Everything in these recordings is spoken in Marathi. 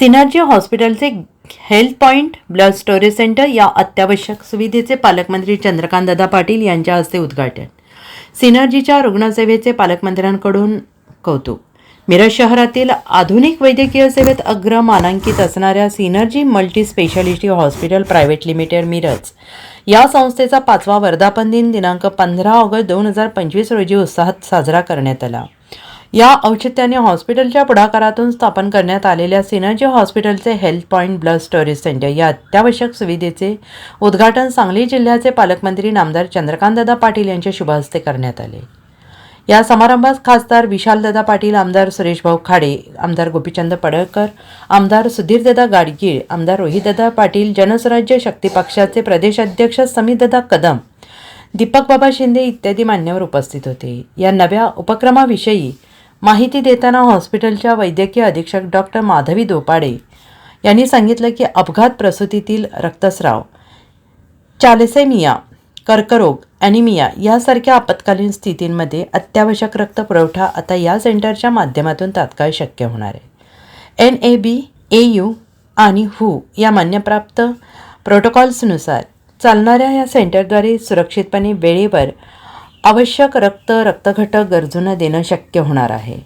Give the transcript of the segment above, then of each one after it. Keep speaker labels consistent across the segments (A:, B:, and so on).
A: सिनर्जी हॉस्पिटलचे health point blood storage centre या अत्यावश्यक सुविधेचे पालकमंत्री चंद्रकांत दादा पाटील यांच्या हस्ते उद्घाटन. सिनर्जीच्या रुग्णसेवेचे पालकमंत्र्यांकडून कौतुक. मिरज शहरातील आधुनिक वैद्यकीय सेवेत अग्र मानांकित असणाऱ्या synergy multi speciality hospital private limited Miraj या संस्थेचा पाचवा वर्धापन दिन दिनांक पंधरा ऑगस्ट दोन हजार पंचवीस रोजी उत्साहात साजरा करण्यात आला. या औचित्याने हॉस्पिटलच्या पुढाकारातून स्थापन करण्यात आलेल्या सिनर्जी हॉस्पिटलचे health point blood storage centre या अत्यावश्यक सुविधेचे उद्घाटन सांगली जिल्ह्याचे पालकमंत्री नामदार चंद्रकांतदादा पाटील यांच्या शुभहस्ते करण्यात आले. या समारंभात खासदार विशालदादा पाटील आमदार सुरेशभाऊ खाडे आमदार गोपीचंद पडळकर आमदार सुधीरदादा गाडगीळ आमदार रोहितदादा पाटील जनस्वराज्य शक्ती पक्षाचे प्रदेशाध्यक्ष समीरदादा कदम दीपक बाबा शिंदे इत्यादी मान्यवर उपस्थित होते. या नव्या उपक्रमाविषयी माहिती देताना हॉस्पिटलच्या वैद्यकीय अधीक्षक डॉक्टर माधवी दोपाडे यांनी सांगितलं की अपघात प्रसूतीतील रक्तस्राव चालेसेमिया कर्करोग ॲनिमिया यासारख्या आपत्कालीन स्थितींमध्ये अत्यावश्यक रक्त पुरवठा आता या सेंटरच्या माध्यमातून तात्काळ शक्य होणार आहे. N A B A you आणि हू या मान्यप्राप्त प्रोटोकॉल्सनुसार चालणाऱ्या या सेंटरद्वारे सुरक्षितपणे वेळेवर आवश्यक रक्त रक्तघटक गरजूंना देणं शक्य होणार आहे.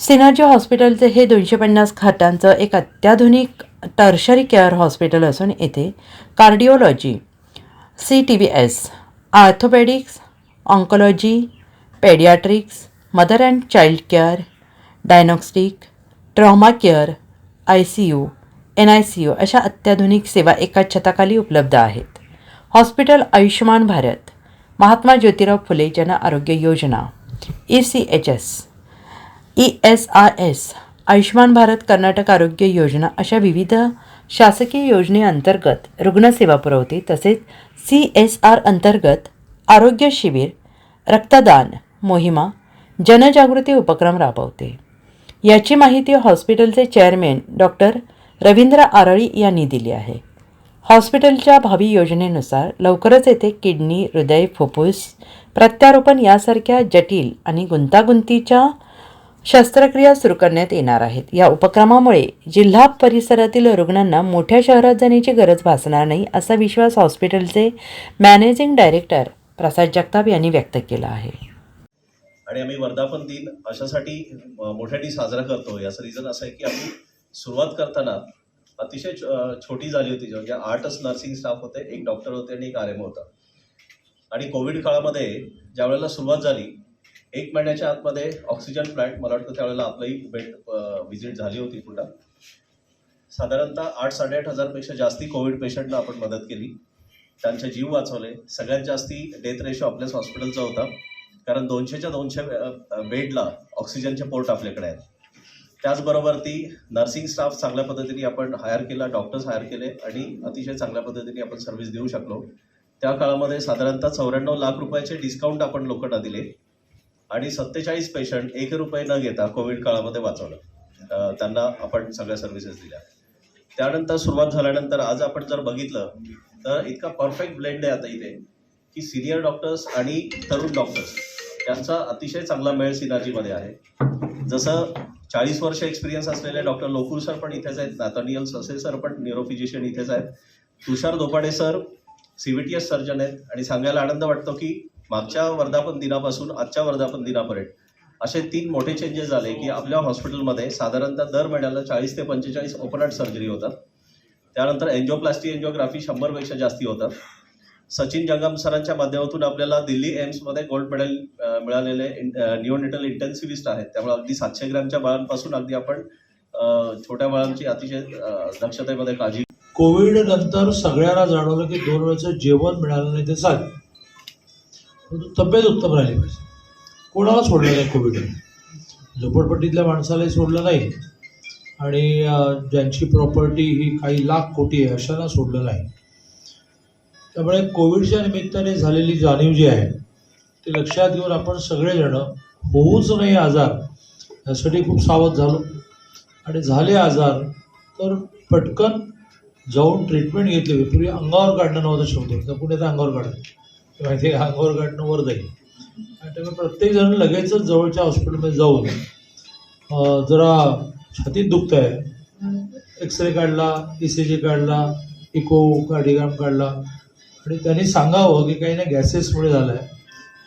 A: सिनर्जी हॉस्पिटलचे हे दोनशे पन्नास खाटांचं एक अत्याधुनिक टर्शरी केअर हॉस्पिटल असून येथे cardiology C T B S orthopaedics oncology paediatrics mother and child care diagnostic trauma care I C U N I C U अशा अत्याधुनिक सेवा एका छताखाली उपलब्ध आहेत. Hospital Ayushman Bharat. Mahatma Jyotirao Phule Jan Arogya Yojana E C H S E S R S Ayushman Bharat Karnataka Arogya Yojana अशा विविध शासकीय योजनेअंतर्गत रुग्णसेवा पुरवते तसेच सी एस आर अंतर्गत आरोग्य शिबिर रक्तदान मोहिमा जनजागृती उपक्रम राबवते. याची माहिती हॉस्पिटलचे चेअरमॅन डॉक्टर रवींद्र आरळी यांनी दिली आहे. हॉस्पिटलच्या भावी योजनेनुसार लवकरच येथे किडनी हृदय फुफ्फुस प्रत्यारोपण यासारख्या जटिल आणि गुंतागुंतीच्या शस्त्रक्रिया सुरू करण्यात येणार आहेत. या उपक्रमामुळे जिल्हा परिसरातील रुग्णांना मोठ्या शहरात जाण्याची गरज भासणार नाही असा विश्वास हॉस्पिटलचे मॅनेजिंग डायरेक्टर प्रसाद जगताप यांनी व्यक्त केला आहे.
B: आणि आम्ही वर्धापन दिन अशासाठी मोठ्याने साजरा करतो याचं रिझन असं आहे की आम्ही सुरुवात करताना अतिशय छोटी झाली होती म्हणजे आठच नर्सिंग स्टाफ होते एक डॉक्टर होते आणि एक आर एम होता. आणि कोविड काळामध्ये ज्या वेळेला सुरुवात झाली एक महिन्याच्या आतमध्ये ऑक्सिजन प्लांट मला वाटतं त्यावेळेला आपलंही बेड व्हिजिट झाली होती पुन्हा साधारणतः आठ साडेआठ हजारपेक्षा जास्ती कोविड पेशंटला आपण मदत केली. त्यांचे जीव वाचवले. सगळ्यात जास्ती डेथ रेशो आपल्याच हॉस्पिटलचा होता. कारण दोनशेच्या दोनशे बेडला ऑक्सिजनचे पोर्ट आपल्याकडे आहेत. त्याचबरोबर ती नर्सिंग स्टाफ चांगल्या पद्धतीने आपण हायर केला डॉक्टर्स हायर केले आणि अतिशय चांगल्या पद्धतीने आपण सर्व्हिस देऊ शकलो. त्या काळामध्ये साधारणतः चौऱ्याण्णव लाख रुपयाचे डिस्काउंट आपण लोकांना दिले आणि सत्तेचाळीस पेशंट एक रुपये न घेता कोविड काळामध्ये वाचवलं. त्यांना आपण सगळ्या सर्व्हिसेस दिल्या. त्यानंतर सुरुवात झाल्यानंतर आज आपण जर बघितलं तर इतका परफेक्ट ब्लेंड आहे आता इथे की सिनियर डॉक्टर्स आणि तरुण डॉक्टर्स यांचा अतिशय चांगला मेळ सिनाजीमध्ये आहे. जसं चाळीस वर्ष एक्सपिरियन्स असलेले डॉक्टर लोकूर सर पण इथेच आहेत नातानियल ससे सर पण न्यूरोफिजिशियन इथेच आहेत. Tushar Dopade sir CVTS surgeon आहेत. आणि सांगायला आनंद वाटतो की मागच्या वर्धापन दिनापासून आजच्या वर्धापन दिनापर्यंत असे तीन मोठे चेंजेस झाले की आपल्या हॉस्पिटलमध्ये साधारणतः दर महिन्याला चाळीस ते पंचेचाळीस ओपन हार्ट सर्जरी होतात. त्यानंतर एन्जिओप्लास्टी एन्जिओग्राफी शंभरपेक्षा जास्ती होतात. सचिन जंगम सरांच्या माध्यमातून आपल्याला दिल्ली एम्समध्ये गोल्ड मेडल मिळालेले निओनेटल इंटेन्सिव्हिस्ट आहेत. त्यामुळे अगदी सातशे ग्रॅमच्या बाळांपासून अगदी आपण छोट्या बाळांची अतिशय दक्षतेमध्ये काळजी
C: कोविड नंतर सगळ्यांना जाणवलं की दोन वेळचं जेवण मिळालं नाही ते चालेल. परंतु तब्येत उत्तम राहिली पाहिजे. कोणाला सोडलं नाही कोविडने झोपडपट्टीतल्या माणसालाही सोडलं नाही. आणि ज्यांची प्रॉपर्टी ही काही लाख कोटी आहे अशांना सोडलं नाही. त्यामुळे कोविडच्या निमित्ताने झालेली जाणीव जी आहे ती लक्षात घेऊन आपण सगळेजण होऊच नाही आजार यासाठी खूप सावध झालो. आणि झाले आजार तर पटकन जाऊन ट्रीटमेंट घेतली. पूर्वी अंगावर काढणं नव्हतं शब्द. तर तर अंगावर काढायचं माहिती आहे अंगावर काढणं वर जाईल. आणि त्यामुळे प्रत्येकजण लगेचच जवळच्या हॉस्पिटलमध्ये जाऊन जरा छातीत दुखत आहे. एक्सरे काढला ई सी जी काढला इको कार्डिग्राम काढला आणि त्यांनी सांगावं की काही नाही गॅसेसमुळे झालं आहे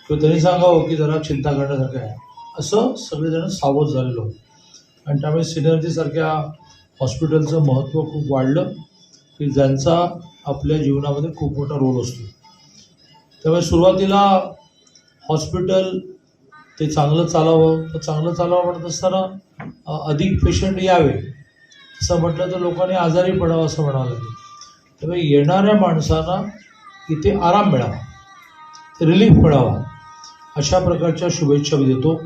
C: किंवा त्यांनी सांगावं की जरा चिंता करण्यासारखं आहे. असं सगळेजण सावध झालेलो. आहोत आणि त्यामुळे सिनर्जीसारख्या हॉस्पिटलचं महत्त्व खूप वाढलं की ज्यांचा आपल्या जीवनामध्ये खूप मोठा रोल असतो. त्यामुळे सुरुवातीला हॉस्पिटल ते चांगलं चालावं तर चांगलं चालावं म्हणत असताना अधिक पेशंट यावे असं म्हटलं तर लोकांनी आजारी पडावं असं म्हणावं लागेल. त्यामुळे येणाऱ्या माणसांना इथे आराम मिळावा रिलीफ मिळावा. अशा प्रकारच्या शुभेच्छा मी देतो.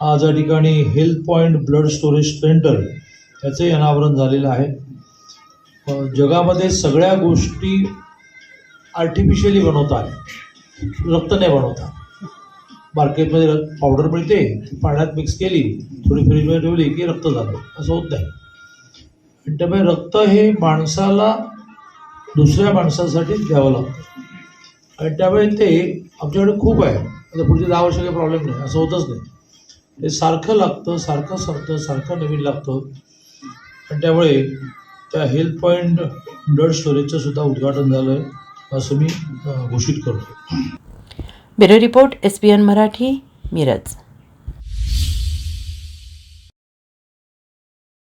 C: आज या ठिकाणी health point blood storage centre याचंही अनावरण झालेलं आहे. जगामध्ये सगळ्या गोष्टी आर्टिफिशियली बनवतात रक्त नाही बनवतात मार्केटमध्ये रक्त पावडर मिळते पाण्यात मिक्स केली थोडी फ्रीजमध्ये ठेवली की रक्त जातं. असं होत नाही. आणि त्यामुळे रक्त हे माणसाला दुसऱ्या माणसासाठीच द्यावं लागतं. आणि त्यामुळे ते आमच्याकडे खूप आहे. आता पुढचे दहा वर्ष काही प्रॉब्लेम नाही. असं होतच नाही. ते सारखं लागतं सारखं सरतं सारखं नवीन लागतं. आणि त्यामुळे त्या हेल्थ पॉईंट ब्लड स्टोरेजचं सुद्धा उद्घाटन झालं आहे असं मी घोषित करतो.
A: Bureau report S P N Marathi Miraj.